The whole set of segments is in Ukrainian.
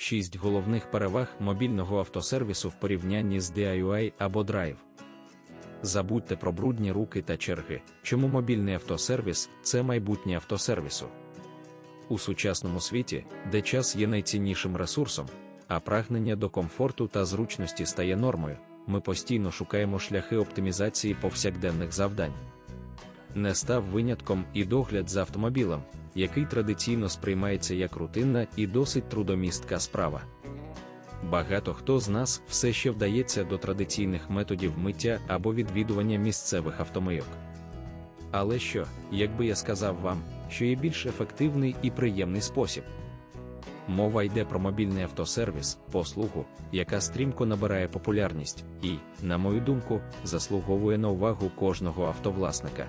6 головних переваг мобільного автосервісу в порівнянні з DIY або Drive. Забудьте про брудні руки та черги, чому мобільний автосервіс це майбутнє автосервісу. У сучасному світі, де час є найціннішим ресурсом, а прагнення до комфорту та зручності стає нормою, ми постійно шукаємо шляхи оптимізації повсякденних завдань. Не став винятком і догляд за автомобілем, який традиційно сприймається як рутинна і досить трудомістка справа. Багато хто з нас все ще вдається до традиційних методів миття або відвідування місцевих автомийок. Але що, якби я сказав вам, що є більш ефективний і приємний спосіб? Мова йде про мобільний автосервіс, послугу, яка стрімко набирає популярність і, на мою думку, заслуговує на увагу кожного автовласника.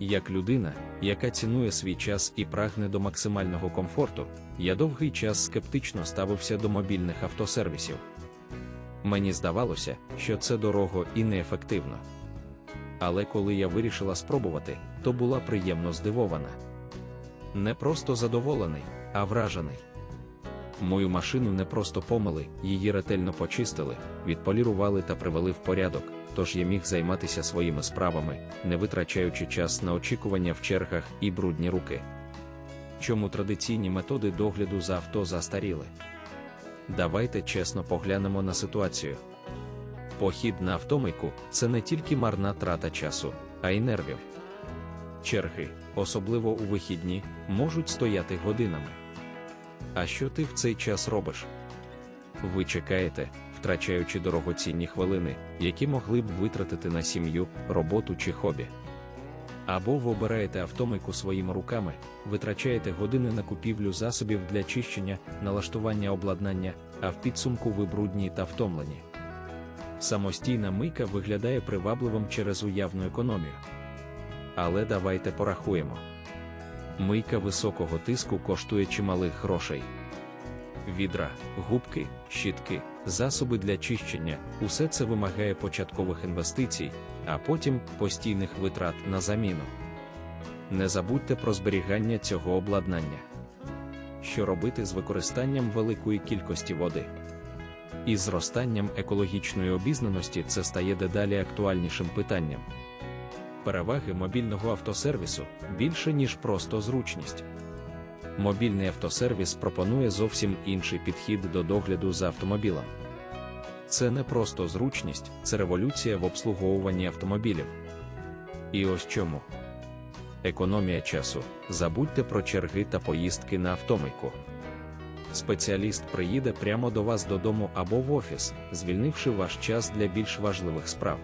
Як людина, яка цінує свій час і прагне до максимального комфорту, я довгий час скептично ставився до мобільних автосервісів. Мені здавалося, що це дорого і неефективно. Але коли я вирішила спробувати, то була приємно здивована. Не просто задоволений, а вражений. Мою машину не просто помили, її ретельно почистили, відполірували та привели в порядок, тож я міг займатися своїми справами, не витрачаючи час на очікування в чергах і брудні руки. Чому традиційні методи догляду за авто застаріли? Давайте чесно поглянемо на ситуацію. Похід на автомийку це не тільки марна трата часу, а й нервів. Черги, особливо у вихідні, можуть стояти годинами. А що ти в цей час робиш? Ви чекаєте, втрачаючи дорогоцінні хвилини, які могли б витратити на сім'ю, роботу чи хобі. Або ви обираєте автомийку своїми руками, витрачаєте години на купівлю засобів для чищення, налаштування обладнання, а в підсумку ви брудні та втомлені. Самостійна мийка виглядає привабливим через уявну економію. Але давайте порахуємо. Мийка високого тиску коштує чималих грошей. Відра, губки, щітки, засоби для чищення усе це вимагає початкових інвестицій, а потім постійних витрат на заміну. Не забудьте про зберігання цього обладнання. Що робити з використанням великої кількості води? Із зростанням екологічної обізнаності це стає дедалі актуальнішим питанням. Переваги мобільного автосервісу більше, ніж просто зручність. Мобільний автосервіс пропонує зовсім інший підхід до догляду за автомобілем. Це не просто зручність, це революція в обслуговуванні автомобілів. І ось чому. Економія часу. Забудьте про черги та поїздки на автомийку. Спеціаліст приїде прямо до вас додому або в офіс, звільнивши ваш час для більш важливих справ.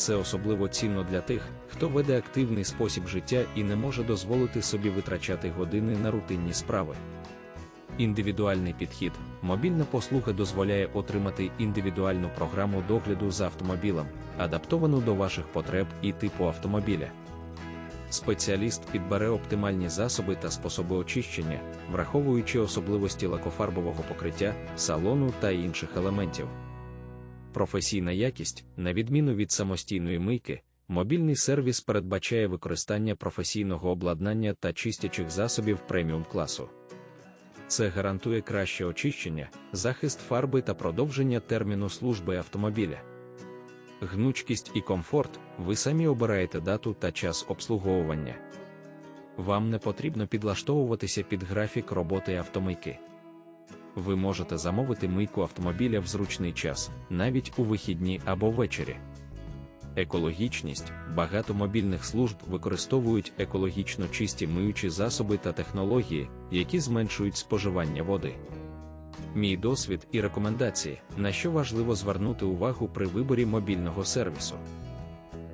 Це особливо цінно для тих, хто веде активний спосіб життя і не може дозволити собі витрачати години на рутинні справи. Індивідуальний підхід, мобільна послуга дозволяє отримати індивідуальну програму догляду за автомобілем, адаптовану до ваших потреб і типу автомобіля. Спеціаліст підбере оптимальні засоби та способи очищення, враховуючи особливості лакофарбового покриття, салону та інших елементів. Професійна якість, на відміну від самостійної мийки, мобільний сервіс передбачає використання професійного обладнання та чистячих засобів преміум класу. Це гарантує краще очищення, захист фарби та продовження терміну служби автомобіля. Гнучкість і комфорт ви самі обираєте дату та час обслуговування. Вам не потрібно підлаштовуватися під графік роботи автомийки. Ви можете замовити мийку автомобіля в зручний час, навіть у вихідні або ввечері. Екологічність багато мобільних служб використовують екологічно чисті миючі засоби та технології, які зменшують споживання води. Мій досвід і рекомендації, на що важливо звернути увагу при виборі мобільного сервісу.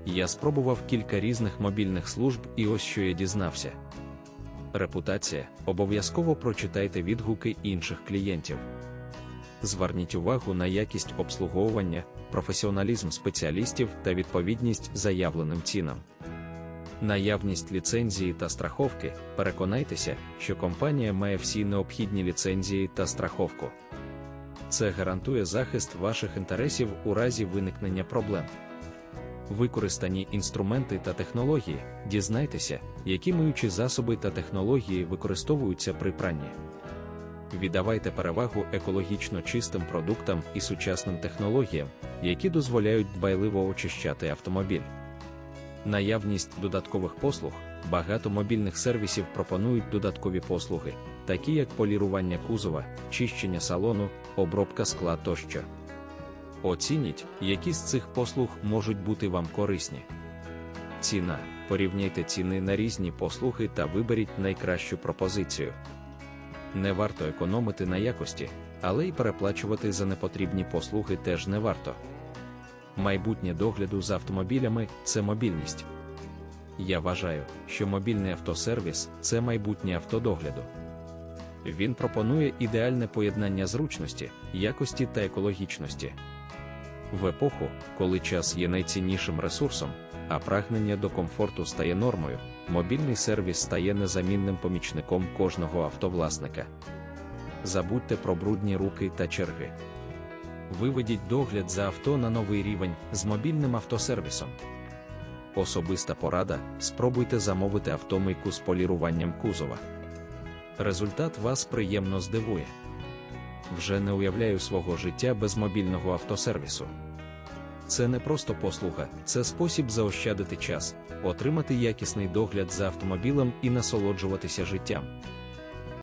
Я спробував кілька різних мобільних служб, і ось що я дізнався. Репутація обов'язково прочитайте відгуки інших клієнтів. Зверніть увагу на якість обслуговування, професіоналізм спеціалістів та відповідність заявленим цінам. Наявність ліцензії та страховки. Переконайтеся, що компанія має всі необхідні ліцензії та страховку. Це гарантує захист ваших інтересів у разі виникнення проблем. Використані інструменти та технології. Дізнайтеся, які миючі засоби та технології використовуються при пранні. Віддавайте перевагу екологічно чистим продуктам і сучасним технологіям, які дозволяють дбайливо очищати автомобіль. Наявність додаткових послуг. Багато мобільних сервісів пропонують додаткові послуги, такі як полірування кузова, чищення салону, обробка скла тощо. Оцініть, які з цих послуг можуть бути вам корисні. Ціна. Порівняйте ціни на різні послуги та виберіть найкращу пропозицію. Не варто економити на якості, але й переплачувати за непотрібні послуги теж не варто. Майбутнє догляду за автомобілями це мобільність. Я вважаю, що мобільний автосервіс це майбутнє автодогляду. Він пропонує ідеальне поєднання зручності, якості та екологічності. В епоху, коли час є найціннішим ресурсом, а прагнення до комфорту стає нормою, мобільний сервіс стає незамінним помічником кожного автовласника. Забудьте про брудні руки та черги. Виведіть догляд за авто на новий рівень з мобільним автосервісом. Особиста порада: спробуйте замовити автомийку з поліруванням кузова. Результат вас приємно здивує. Вже не уявляю свого життя без мобільного автосервісу. Це не просто послуга, це спосіб заощадити час, отримати якісний догляд за автомобілем і насолоджуватися життям.